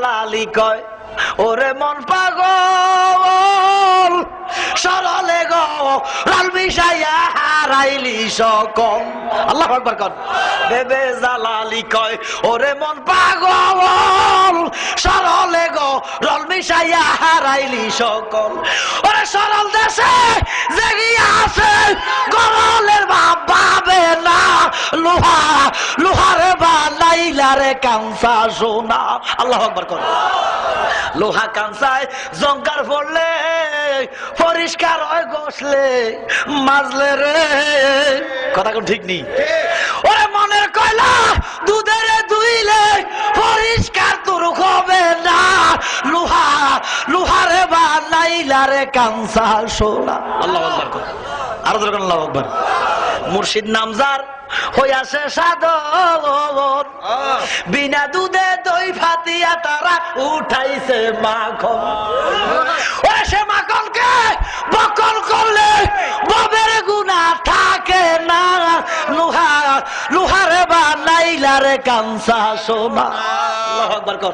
জালালি কয়, ওরে মন পাগল, সরলে গো, লাল হারাইলি সকল। আল্লাহ আকবার কর। বেবে জালালি কয়, ওরে মন পাগল, সরলে গো রল হারাইলি সকল। ওরে সরল দেশে লোহারে বা লাইলারে কাঁচা সোনা। আল্লাহ আকবার কর। লোহা কাঁচায় জঙ্কার পড়লে পরিষ্কার হয় গোসলে মাজলে রে। কথা কোন ঠিক নেই? ওরে মনের কয়লা, দুধের দুইলে পরিষ্কার তোর হবে না। লোহা, লোহারে বা নাইলারে কাঁচা সোনা। আল্লাহ আকবার কর। আরও দরকার আল্লাহ আকবার। মুর্শিদ নামজার হইয়াছে সাধন বিনা দুধে দই ফাতিয়া তারা উঠাইছে মাখন। ওরে সে মাখনকে বকল করলে ববের গুণা থাকে না। লুহা লুহারে বা নাইলারে কাঞ্চা সোনা। আল্লাহু আকবার কর।